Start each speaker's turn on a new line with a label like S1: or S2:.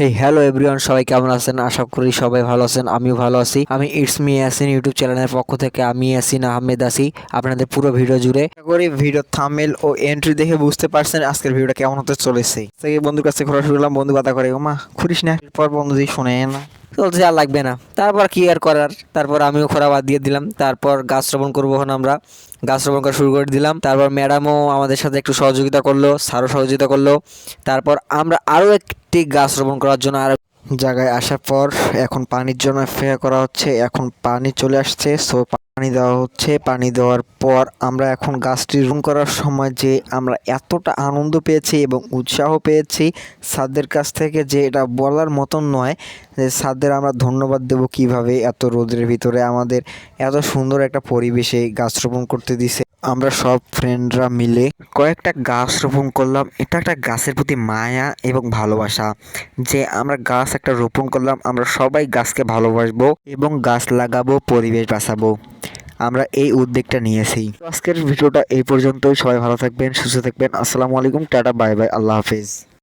S1: হে hello everyone সবাই কেমন আছেন? আশা করি সবাই ভালো আছেন, আমিও ভালো আছি। আমি ইটস মি ইয়াসিন ইউটিউব চ্যানেলের পক্ষ থেকে আমি ইয়াসিন আহমেদ আসি আপনাদের পুরো ভিডিও জুড়ে। আশা করি ভিডিও থামেল ও এন্ট্রি দেখে বুঝতে পারছেন আজকের ভিডিওটা কেমন হতে চলেছে। সেই বন্ধুর কাছে ঘোরা শুরু করলাম, বন্ধু কথা করে মা খুঁড়িস না? এরপর বন্ধু যদি শোনে না চলছে আর লাগবে না। তারপর কি আর করার? তারপর আমিও খোরা বাদ দিয়ে দিলাম। তারপর গাছ রোপণ করব এখন আমরা। গাছ রোপণ করা শুরু করে দিলাম। তারপর ম্যাডামও আমাদের সাথে একটু সহযোগিতা করল সারও সহযোগিতা করল। তারপর আমরা আরও একটি গাছ রোপণ করার জন্য আর জায়গায় আসার পর এখন পানির জন্য অপেক্ষা করা হচ্ছে। এখন পানি চলে আসছে সো পানি দেওয়া হচ্ছে। পানি দেওয়ার পর আমরা এখন গাছটি রোপণ করার সময় যে আমরা এতটা আনন্দ পেয়েছি এবং উৎসাহ পেয়েছি। স্যারদের কাছ থেকে যে এটা বলার মতন নয় যে, স্যারদের আমরা ধন্যবাদ দেব কীভাবে এত রোদের ভিতরে আমাদের এত সুন্দর একটা পরিবেশে গাছ রোপণ করতে দিছে আমরা সব ফ্রেন্ডরা মিলে কয়েকটা গাছ রোপণ করলাম। এটা একটা গাছের প্রতি মায়া এবং ভালোবাসা যে আমরা গাছ একটা রোপণ করলাম, আমরা সবাই গাছকে ভালোবাসবো এবং গাছ লাগাবো, পরিবেশ বাঁচাবো। আমরা এই উদ্যোগটা নিয়েছি। আজকের ভিডিওটা এই পর্যন্তই। সবাই ভালো থাকবেন, সুস্থ থাকবেন। আসসালামু আলাইকুম, টাটা, বাই বাই। আল্লাহ হাফিজ।